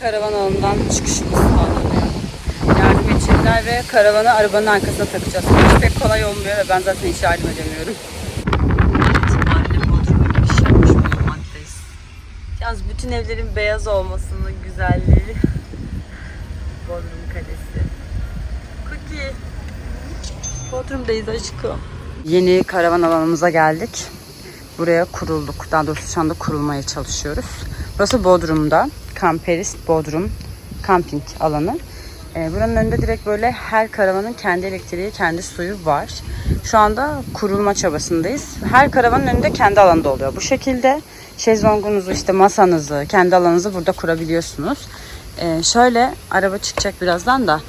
Karavan alanından çıkışımız sağlanıyor. Yardım edecekler ve karavanı arabanın arkasına takacağız. Hiç pek kolay olmuyor ve ben zaten hiç yardım edemiyorum. Yalnız bütün evlerin beyaz olmasının güzelliği. Bodrum Kalesi. Cookie. Bodrum'dayız aşkım. Yeni karavan alanımıza geldik. Buraya kurulduk. Daha doğrusu şu anda kurulmaya çalışıyoruz. Burası Bodrum'da. Kamperist Bodrum kamping alanı. Ee, buranın önünde direkt böyle her karavanın kendi elektriği, kendi suyu var. Şu anda kurulma çabasındayız. Her karavanın önünde kendi alanda oluyor. Bu şekilde şezlongunuzu, işte masanızı, kendi alanınızı burada kurabiliyorsunuz. Ee, şöyle araba çıkacak birazdan da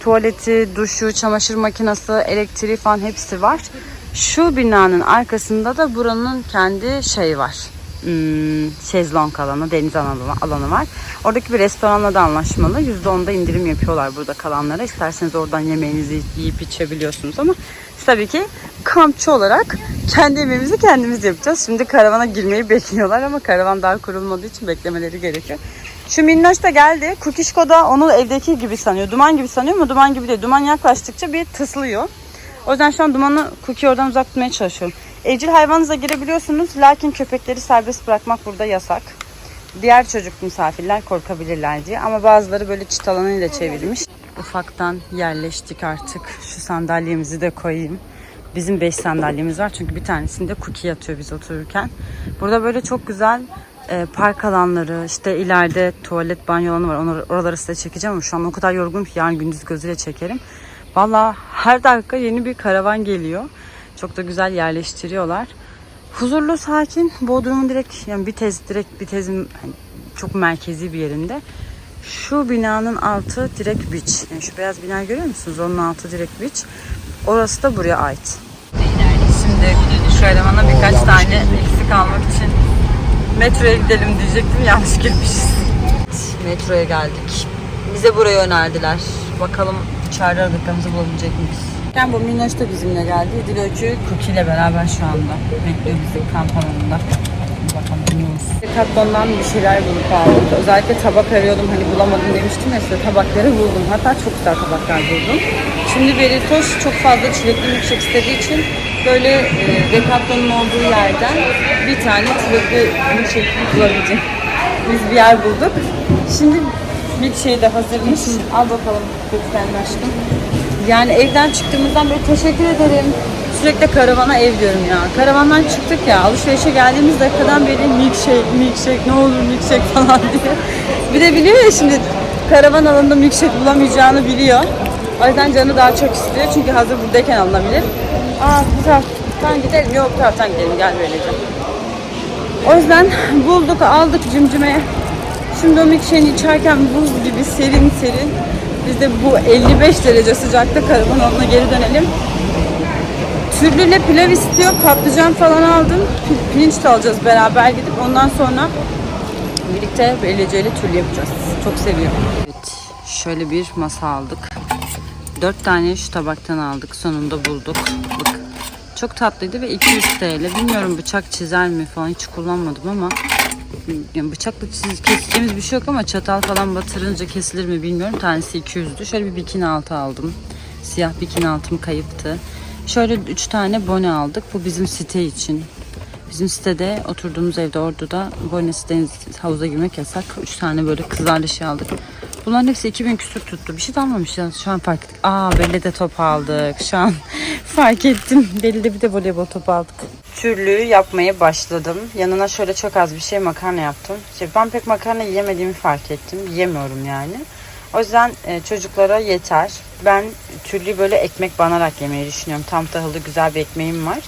tuvaleti, duşu, çamaşır makinesi, elektriği falan hepsi var. Şu binanın arkasında da buranın kendi şey var. Hmm, şezlong alanı, deniz alanı, alanı var. Oradaki bir restoranla da anlaşmalı. %10'da indirim yapıyorlar burada kalanlara. İsterseniz oradan yemeğinizi yiyip içebiliyorsunuz ama tabii ki kampçı olarak kendi yemeğimizi kendimiz yapacağız. Şimdi karavana girmeyi bekliyorlar ama karavan daha kurulmadığı için beklemeleri gerekiyor. Şu minnoş da geldi. Kukişko da onu evdeki gibi sanıyor. Duman gibi sanıyor ama duman gibi değil. Duman yaklaştıkça bir tıslıyor. O yüzden şu an dumanı Cookie oradan uzak tutmaya çalışıyorum. Evcil hayvanınıza girebiliyorsunuz. Lakin köpekleri serbest bırakmak burada yasak. Diğer çocuk misafirler korkabilirler diye. Ama bazıları böyle çit alanıyla çevirmiş. Ufaktan yerleştik artık. Şu sandalyemizi de koyayım. Bizim 5 sandalyemiz var. Çünkü bir tanesinde Cookie yatıyor biz otururken. Burada böyle çok güzel e, park alanları, işte ileride tuvalet, banyo alanı var. Onları, oraları size çekeceğim ama şu an o kadar yorgunum ki yarın gündüz gözüyle çekerim. Valla her dakika yeni bir karavan geliyor. Çok da güzel yerleştiriyorlar. Huzurlu, sakin. Bodrum'un direkt yani bir tez direkt bir tezin hani çok merkezi bir yerinde. Şu binanın altı direkt beach. Yani şu beyaz binayı görüyor musunuz? Onun altı direkt beach. Orası da buraya ait. Şimdi şu elemana birkaç tane eksik almak için metroya gidelim diyecektim. Yanlış girmişiz. Metroya geldik. Bize burayı önerdiler. Bakalım içeride aradıklarımızı bulabilecek miyiz? Yani bu Minnoş da bizimle geldi. Dil Öykü Cookie ile beraber şu anda. Bekliyor bizi kamp alanında. Bakalım. Decathlon'dan bir şeyler bulup aldık. Özellikle tabak arıyordum hani bulamadım demiştim ya size tabakları buldum. Hatta çok güzel tabaklar buldum. Şimdi Beritos çok fazla çilekli milkshake istediği için böyle e, Decathlon'un olduğu yerden bir tane çilekli milkshake bulabileceğim. Biz bir yer bulduk. Şimdi milkshake de hazırmış. Al bakalım lütfen aşkım. Yani evden çıktığımızdan beri teşekkür ederim. Sürekli karavana ev diyorum ya. Karavandan çıktık ya. Alışverişe geldiğimiz dakikadan beri milkshake, milkshake, ne olur milkshake falan diye. Bir de biliyor ya şimdi karavan alanında milkshake bulamayacağını biliyor. O yüzden canı daha çok istiyor. Çünkü hazır buradayken alınabilir. Aa bu taraftan gidelim. Yok bu taraftan gidelim. Gel böylece. O yüzden bulduk, aldık cimcime. Şimdi o milkshake'i içerken buz gibi serin serin. Biz de bu 55 derece sıcakta karavan alanına geri dönelim. Türlüyle pilav istiyor. Patlıcan falan aldım. Pirinç de alacağız beraber gidip ondan sonra birlikte ile türlü yapacağız. Çok seviyorum. Evet, şöyle bir masa aldık. Dört tane şu tabaktan aldık. Sonunda bulduk. Bak, çok tatlıydı ve 200 TL. Bilmiyorum bıçak çizer mi falan hiç kullanmadım ama yani bıçakla keseceğimiz bir şey yok ama çatal falan batırınca kesilir mi bilmiyorum. Tanesi 200'dü. Şöyle bir bikini altı aldım. Siyah bikini altım kayıptı. Şöyle 3 tane bone aldık. Bu bizim site için. Bizim sitede oturduğumuz evde Ordu'da bonesi deniz havuza girmek yasak. 3 tane böyle kızlarla şey aldık. Bunların hepsi 2000 küsur tuttu. Bir şey de almamış ya. Şu an fark ettik. Aa Belle'de top aldık. Şu an fark ettim. Belle'de bir de voleybol topu aldık. Türlüğü yapmaya başladım. Yanına şöyle çok az bir şey makarna yaptım. Şey, ben pek makarna yemediğimi fark ettim. Yemiyorum yani. O yüzden e, çocuklara yeter. Ben türlü böyle ekmek banarak yemeyi düşünüyorum. Tam tahıllı güzel bir ekmeğim var.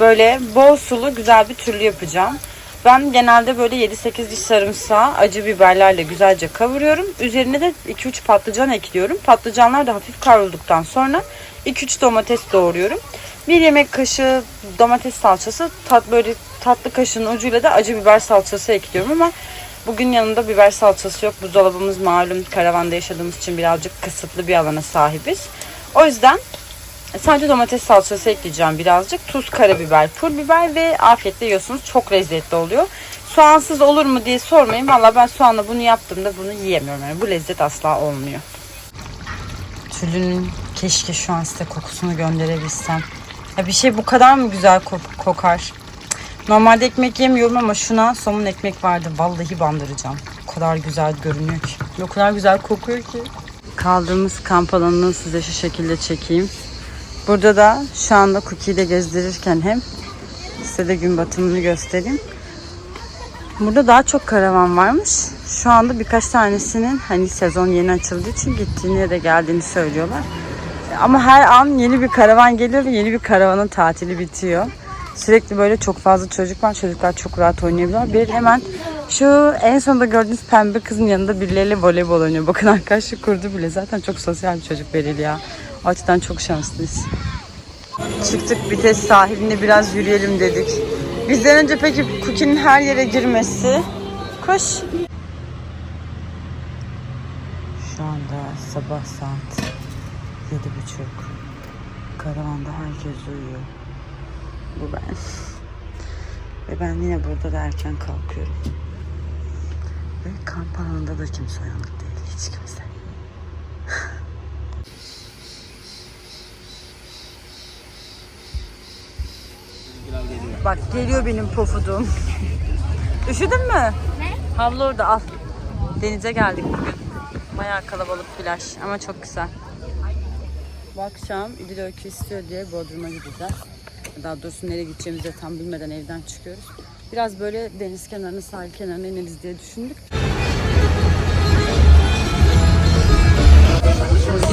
Böyle bol sulu güzel bir türlü yapacağım. Ben genelde böyle 7-8 diş sarımsağı acı biberlerle güzelce kavuruyorum. Üzerine de 2-3 patlıcan ekliyorum. Patlıcanlar da hafif kavrulduktan sonra 2-3 domates doğruyorum. Bir yemek kaşığı domates salçası, tat böyle tatlı kaşığın ucuyla da acı biber salçası ekliyorum ama bugün yanında biber salçası yok. Buzdolabımız malum karavanda yaşadığımız için birazcık kısıtlı bir alana sahibiz. O yüzden Sadece domates salçası ekleyeceğim birazcık. Tuz, karabiber, pul biber ve afiyetle yiyorsunuz. Çok lezzetli oluyor. soğansız olur mu diye sormayın. Valla ben soğanla bunu yaptığımda bunu yiyemiyorum. Yani bu lezzet asla olmuyor. Tülünün keşke şu an size kokusunu gönderebilsem. Ya bir şey bu kadar mı güzel kok- kokar? Normalde ekmek yemiyorum ama şuna somun ekmek vardı. Vallahi bandıracağım. O kadar güzel görünüyor ki. O kadar güzel kokuyor ki. Kaldığımız kamp alanını size şu şekilde çekeyim. Burada da şu anda Cookie'yi de gezdirirken hem size de gün batımını göstereyim. Burada daha çok karavan varmış. Şu anda birkaç tanesinin hani sezon yeni açıldığı için gittiğini ya da geldiğini söylüyorlar. Ama her an yeni bir karavan geliyor ve yeni bir karavanın tatili bitiyor. Sürekli böyle çok fazla çocuk var. Çocuklar çok rahat oynayabiliyorlar. Bir hemen şu en sonunda gördüğünüz pembe kızın yanında birileriyle voleybol oynuyor. Bakın arkadaşlık kurdu bile. Zaten çok sosyal bir çocuk Beril ya. O açıdan çok şanslıyız. Çıktık vites sahiline biraz yürüyelim dedik. Bizden önce peki Cookie'nin her yere girmesi. Koş. Şu anda sabah saat yedi buçuk. Karavanda herkes uyuyor. Bu ben. Ve ben yine burada da erken kalkıyorum. Ve kamp alanında da kimse uyanık değil. Hiç kimse. Bak geliyor benim pofudum. Üşüdün mü? Ne? Havlu orada al. Denize geldik bugün. Bayağı kalabalık plaj ama çok güzel. Bu akşam İdil Öykü istiyor diye Bodrum'a gideceğiz. Daha doğrusu nereye gideceğimizi de tam bilmeden evden çıkıyoruz. Biraz böyle deniz kenarına, sahil kenarına ineriz diye düşündük.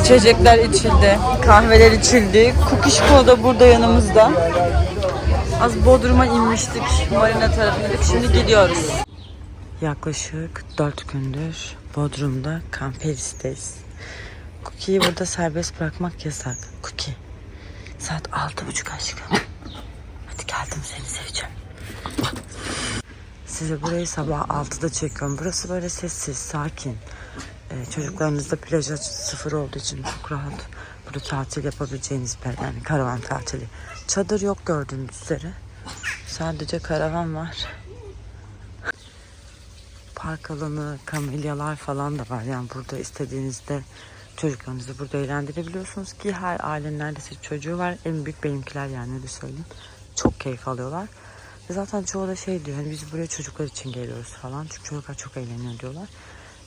İçecekler içildi, kahveler içildi. Kukişko da burada yanımızda. Az Bodrum'a inmiştik, marina tarafındaydık. Şimdi gidiyoruz. Yaklaşık 4 gündür Bodrum'da Kamperis'teyiz. Cookie'yi burada serbest bırakmak yasak. Cookie. Saat altı buçuk aşkım. Hadi geldim seni seveceğim. Size burayı sabah 6'da çekiyorum. Burası böyle sessiz, sakin. Ee, çocuklarınızda plaj açısı sıfır olduğu için çok rahat. Burada tatil yapabileceğiniz bir yer. Yani karavan tatili. Çadır yok gördüğünüz üzere. Sadece karavan var. Park alanı, kamelyalar falan da var. Yani burada istediğinizde çocuklarınızı burada eğlendirebiliyorsunuz ki her ailenin neredeyse çocuğu var. En büyük benimkiler yani öyle söyleyeyim. Çok keyif alıyorlar. Ve zaten çoğu da şey diyor hani biz buraya çocuklar için geliyoruz falan. Çünkü çocuklar çok eğleniyor diyorlar.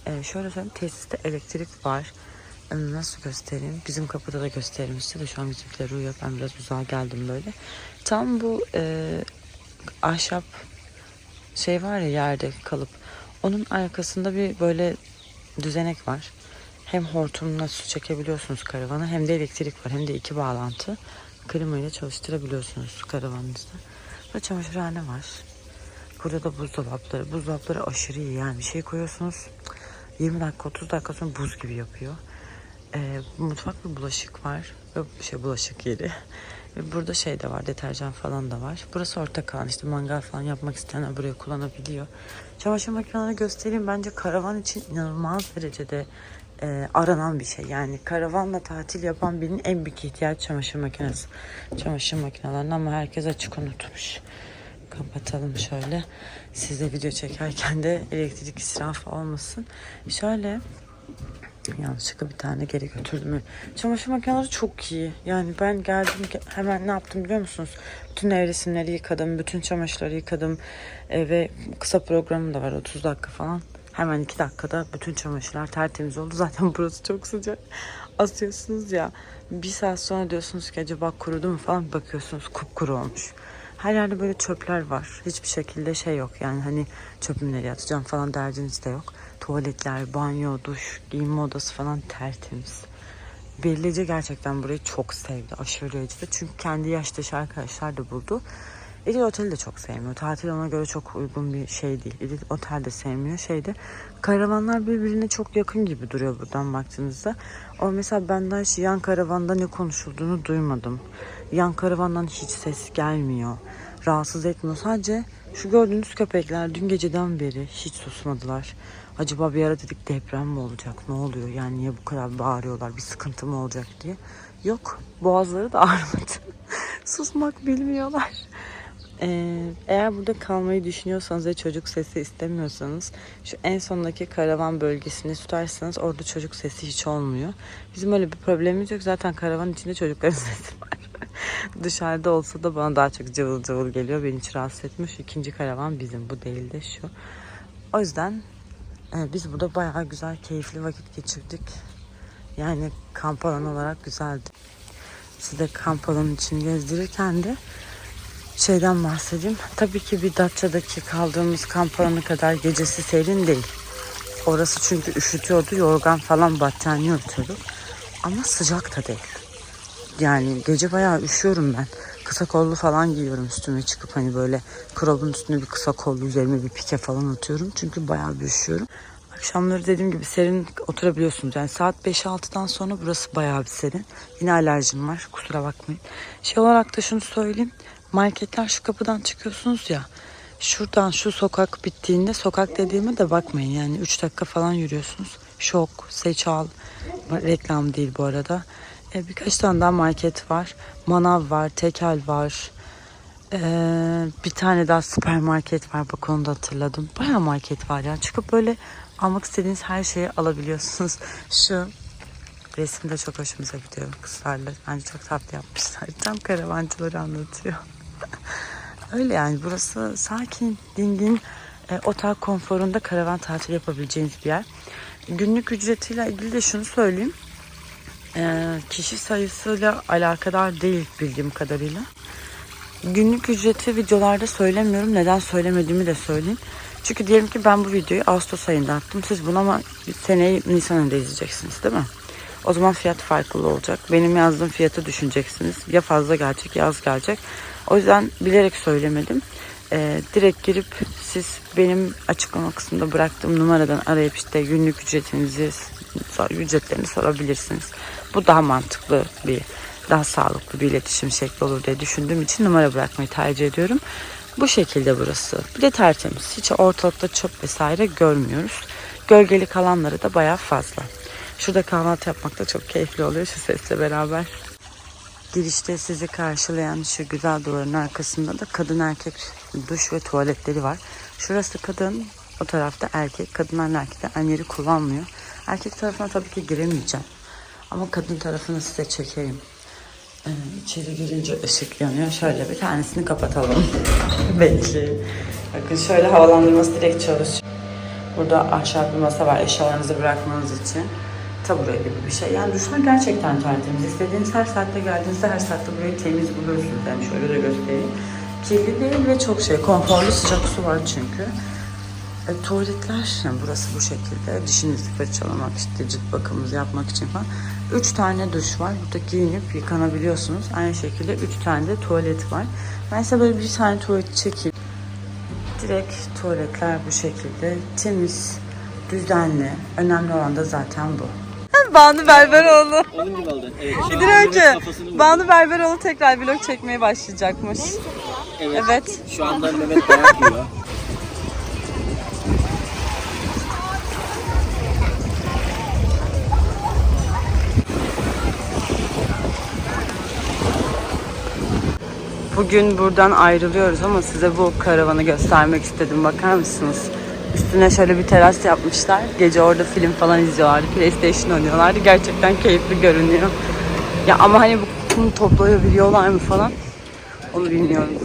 Ee, şöyle söyleyeyim tesiste elektrik var. Ee, Nasıl göstereyim? Bizim kapıda da göstermişti de şu an bizimkiler uyuyor. Ben biraz uzağa geldim böyle. Tam bu e, ahşap şey var ya yerde kalıp. Onun arkasında bir böyle düzenek var. Hem hortumla su çekebiliyorsunuz karavanı hem de elektrik var. Hem de iki bağlantı. Klimayla çalıştırabiliyorsunuz karavanınızda. Ve çamaşırhane var. Burada da buzdolapları. Buzdolapları aşırı iyi yani. Bir şey koyuyorsunuz 20 dakika 30 dakika sonra buz gibi yapıyor. Ee, mutfak ve bulaşık var. Ve şey bulaşık yeri. Ve burada şey de var deterjan falan da var. Burası ortak alan işte mangal falan yapmak isteyenler buraya kullanabiliyor. Çamaşır makinelerini göstereyim. Bence karavan için inanılmaz derecede e, aranan bir şey. Yani karavanla tatil yapan birinin en büyük ihtiyacı çamaşır makinesi. Çamaşır makinelerinin ama herkes açık unutmuş. Kapatalım şöyle. Size video çekerken de elektrik israfı olmasın. Şöyle yanlışlıkla bir tane geri götürdüm. Çamaşır makineleri çok iyi. Yani ben geldim ge- hemen ne yaptım biliyor musunuz? Bütün nevresimleri yıkadım, bütün çamaşırları yıkadım E, ve kısa programım da var 30 dakika falan. Hemen 2 dakikada bütün çamaşırlar tertemiz oldu. Zaten burası çok sıcak. Asıyorsunuz ya. Bir saat sonra diyorsunuz ki acaba kurudu mu falan bakıyorsunuz kupkuru olmuş. Her yerde böyle çöpler var. Hiçbir şekilde şey yok. Yani hani çöpümü nereye atacağım falan derdiniz de yok. Tuvaletler, banyo, duş, giyinme odası falan tertemiz. Bellice gerçekten burayı çok sevdi. Aşırı derecede. Çünkü kendi yaştaşı arkadaşlar da buldu. İdil Otel'i de çok sevmiyor. Tatil ona göre çok uygun bir şey değil. İdil Otel de sevmiyor. Şeyde karavanlar birbirine çok yakın gibi duruyor buradan baktığınızda. O mesela ben daha hiç yan karavanda ne konuşulduğunu duymadım. Yan karavandan hiç ses gelmiyor. Rahatsız etmiyor. Sadece şu gördüğünüz köpekler dün geceden beri hiç susmadılar. Acaba bir ara dedik deprem mi olacak? Ne oluyor? Yani niye bu kadar bağırıyorlar? Bir sıkıntı mı olacak diye. Yok. Boğazları da ağrımadı. Susmak bilmiyorlar. Ee, eğer burada kalmayı düşünüyorsanız ve çocuk sesi istemiyorsanız şu en sondaki karavan bölgesini tutarsanız orada çocuk sesi hiç olmuyor. Bizim öyle bir problemimiz yok. Zaten karavanın içinde çocukların sesi var. Dışarıda olsa da bana daha çok cıvıl cıvıl geliyor. Beni hiç rahatsız etmiyor. Şu ikinci karavan bizim. Bu değil de şu. O yüzden e, biz burada bayağı güzel, keyifli vakit geçirdik. Yani kamp alanı olarak güzeldi. Size kamp alanı için gezdirirken de şeyden bahsedeyim. Tabii ki bir Datça'daki kaldığımız kamp alanı kadar gecesi serin değil. Orası çünkü üşütüyordu. Yorgan falan battaniye örtüyorduk. Ama sıcak da değil. Yani gece bayağı üşüyorum ben. Kısa kollu falan giyiyorum üstüme çıkıp hani böyle krobun üstüne bir kısa kollu üzerime bir pike falan atıyorum. Çünkü bayağı bir üşüyorum. Akşamları dediğim gibi serin oturabiliyorsunuz. Yani saat 5-6'dan sonra burası bayağı bir serin. Yine alerjim var kusura bakmayın. Şey olarak da şunu söyleyeyim. Marketler şu kapıdan çıkıyorsunuz ya. Şuradan şu sokak bittiğinde sokak dediğime de bakmayın. Yani 3 dakika falan yürüyorsunuz. Şok, Seçal, reklam değil bu arada. E, birkaç tane daha market var. Manav var, Tekel var. Ee, bir tane daha süpermarket var. Bak onu da hatırladım. Bayağı market var ya. Çıkıp böyle almak istediğiniz her şeyi alabiliyorsunuz. Şu resim de çok hoşumuza gidiyor kızlarla. Bence çok tatlı yapmışlar. Tam karavancıları anlatıyor. Öyle yani burası sakin, dingin, e, otel konforunda karavan tatili yapabileceğiniz bir yer. Günlük ücretiyle ilgili de şunu söyleyeyim. E, kişi sayısıyla alakadar değil bildiğim kadarıyla. Günlük ücreti videolarda söylemiyorum. Neden söylemediğimi de söyleyeyim. Çünkü diyelim ki ben bu videoyu Ağustos ayında attım. Siz bunu ama seneyi Nisan ayında izleyeceksiniz değil mi? O zaman fiyat farklı olacak. Benim yazdığım fiyatı düşüneceksiniz. Ya fazla gelecek ya az gelecek. O yüzden bilerek söylemedim. Ee, direkt girip siz benim açıklama kısmında bıraktığım numaradan arayıp işte günlük ücretinizi ücretlerini sorabilirsiniz. Bu daha mantıklı bir daha sağlıklı bir iletişim şekli olur diye düşündüğüm için numara bırakmayı tercih ediyorum. Bu şekilde burası. Bir de tertemiz. Hiç ortalıkta çöp vesaire görmüyoruz. Gölgelik alanları da bayağı fazla. Şurada kahvaltı yapmak da çok keyifli oluyor şu sesle beraber. Girişte sizi karşılayan şu güzel duvarın arkasında da kadın erkek duş ve tuvaletleri var. Şurası kadın, o tarafta erkek. Kadınlar erkekler aynı yeri kullanmıyor. Erkek tarafına tabii ki giremeyeceğim. Ama kadın tarafını size çekeyim. Ee, içeri girince ışık yanıyor. Şöyle bir tanesini kapatalım. Bekleyin. Bakın şöyle havalandırması direkt çalışıyor. Burada ahşap bir masa var eşyalarınızı bırakmanız için. Tabure gibi bir şey. Yani duşlar gerçekten tertemiz. İstediğiniz her saatte geldiğinizde her saatte burayı temiz buluyorsunuz. Yani şöyle de göstereyim. Kirli değil ve çok şey. Konforlu sıcak su var çünkü. E, tuvaletler yani burası bu şekilde. Dişinizi fırçalamak, işte cilt bakımınızı yapmak için falan. Üç tane duş var. Burada giyinip yıkanabiliyorsunuz. Aynı şekilde üç tane de tuvalet var. Ben size böyle bir tane tuvalet çekeyim. Direkt tuvaletler bu şekilde. Temiz, düzenli. Önemli olan da zaten bu. Banu Berberoğlu. Onun gibi oldu. Evet. Bir önce Banu Berberoğlu tekrar vlog çekmeye başlayacakmış. Evet. Evet. Şu anda Mehmet dayak yiyor. Bugün buradan ayrılıyoruz ama size bu karavanı göstermek istedim. Bakar mısınız? Üstüne şöyle bir teras yapmışlar. Gece orada film falan izliyorlardı. PlayStation oynuyorlardı. Gerçekten keyifli görünüyor. Ya ama hani bu kum toplayabiliyorlar mı falan onu bilmiyorum.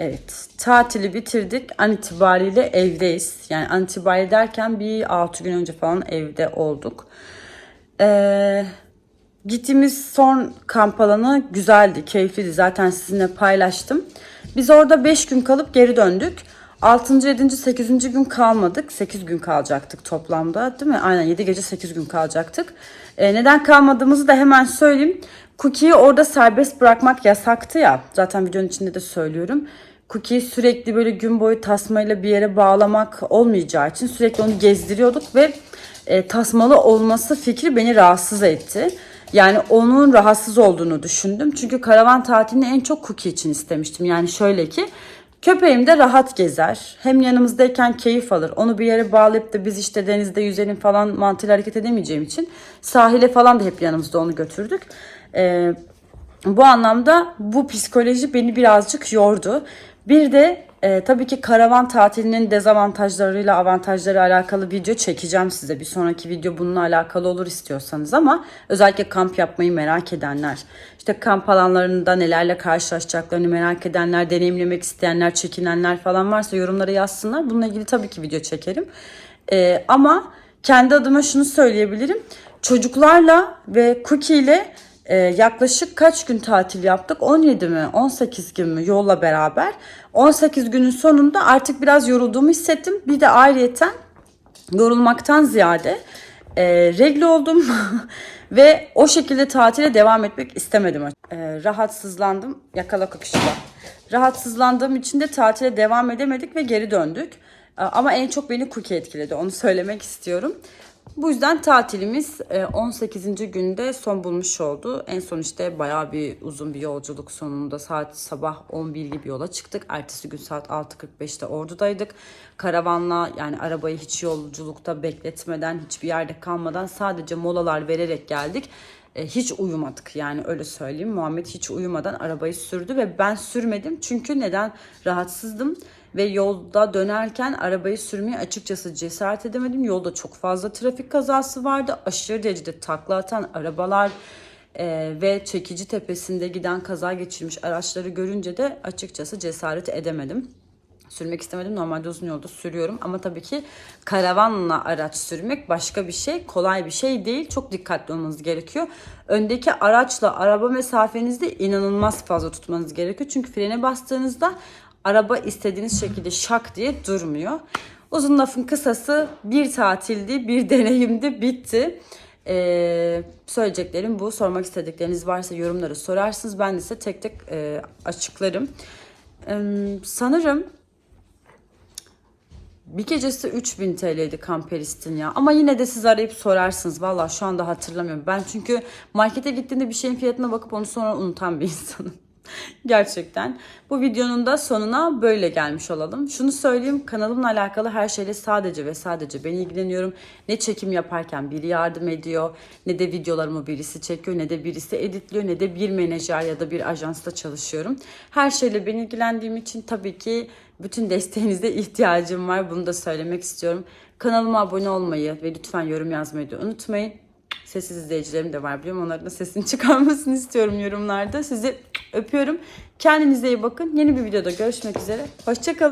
Evet, tatili bitirdik. An itibariyle evdeyiz. Yani an itibariyle derken bir 6 gün önce falan evde olduk. Ee, Gittiğimiz son kamp alanı güzeldi, keyifliydi. Zaten sizinle paylaştım. Biz orada 5 gün kalıp geri döndük. 6. 7. 8. gün kalmadık. 8 gün kalacaktık toplamda değil mi? Aynen 7 gece 8 gün kalacaktık. Ee, neden kalmadığımızı da hemen söyleyeyim. Cookie'yi orada serbest bırakmak yasaktı ya. Zaten videonun içinde de söylüyorum. Cookie'yi sürekli böyle gün boyu tasmayla bir yere bağlamak olmayacağı için sürekli onu gezdiriyorduk ve e, tasmalı olması fikri beni rahatsız etti. Yani onun rahatsız olduğunu düşündüm. Çünkü karavan tatilini en çok Cookie için istemiştim. Yani şöyle ki köpeğim de rahat gezer. Hem yanımızdayken keyif alır. Onu bir yere bağlayıp da biz işte denizde yüzelim falan mantığıyla hareket edemeyeceğim için sahile falan da hep yanımızda onu götürdük. Ee, bu anlamda bu psikoloji beni birazcık yordu. Bir de e, tabii ki karavan tatilinin dezavantajlarıyla avantajları alakalı video çekeceğim size. Bir sonraki video bununla alakalı olur istiyorsanız ama özellikle kamp yapmayı merak edenler, işte kamp alanlarında nelerle karşılaşacaklarını merak edenler, deneyimlemek isteyenler, çekinenler falan varsa yorumlara yazsınlar. Bununla ilgili tabii ki video çekerim. E, ama kendi adıma şunu söyleyebilirim. Çocuklarla ve Cookie ile ee, yaklaşık kaç gün tatil yaptık? 17 mi? 18 gün mü? Yolla beraber. 18 günün sonunda artık biraz yorulduğumu hissettim. Bir de ayrıyeten yorulmaktan ziyade e, regle oldum ve o şekilde tatile devam etmek istemedim. E, rahatsızlandım. Yakala kakışla. Rahatsızlandığım için de tatile devam edemedik ve geri döndük. E, ama en çok beni Cookie etkiledi. Onu söylemek istiyorum. Bu yüzden tatilimiz e, 18. günde son bulmuş oldu. En son işte bayağı bir uzun bir yolculuk sonunda saat sabah 11 gibi yola çıktık. Ertesi gün saat 6.45'te ordudaydık. Karavanla yani arabayı hiç yolculukta bekletmeden hiçbir yerde kalmadan sadece molalar vererek geldik. E, hiç uyumadık yani öyle söyleyeyim. Muhammed hiç uyumadan arabayı sürdü ve ben sürmedim. Çünkü neden rahatsızdım ve yolda dönerken arabayı sürmeye açıkçası cesaret edemedim. Yolda çok fazla trafik kazası vardı. Aşırı derecede takla atan arabalar e, ve çekici tepesinde giden kaza geçirmiş araçları görünce de açıkçası cesaret edemedim sürmek istemedim. Normalde uzun yolda sürüyorum ama tabii ki karavanla araç sürmek başka bir şey. Kolay bir şey değil. Çok dikkatli olmanız gerekiyor. Öndeki araçla araba mesafenizde inanılmaz fazla tutmanız gerekiyor. Çünkü frene bastığınızda araba istediğiniz şekilde şak diye durmuyor. Uzun lafın kısası bir tatildi, bir deneyimdi, bitti. Ee, söyleyeceklerim bu. Sormak istedikleriniz varsa yorumlara sorarsınız. Ben de size tek tek e, açıklarım. Ee, sanırım bir gecesi 3000 TL'ydi kamperistin ya. Ama yine de siz arayıp sorarsınız. Valla şu anda hatırlamıyorum. Ben çünkü markete gittiğimde bir şeyin fiyatına bakıp onu sonra unutan bir insanım. Gerçekten. Bu videonun da sonuna böyle gelmiş olalım. Şunu söyleyeyim kanalımla alakalı her şeyle sadece ve sadece ben ilgileniyorum. Ne çekim yaparken biri yardım ediyor, ne de videolarımı birisi çekiyor, ne de birisi editliyor, ne de bir menajer ya da bir ajansta çalışıyorum. Her şeyle ben ilgilendiğim için tabii ki bütün desteğinize ihtiyacım var. Bunu da söylemek istiyorum. Kanalıma abone olmayı ve lütfen yorum yazmayı da unutmayın. Sessiz izleyicilerim de var biliyorum. Onların da sesini çıkarmasını istiyorum yorumlarda. Sizi öpüyorum. Kendinize iyi bakın. Yeni bir videoda görüşmek üzere. Hoşçakalın.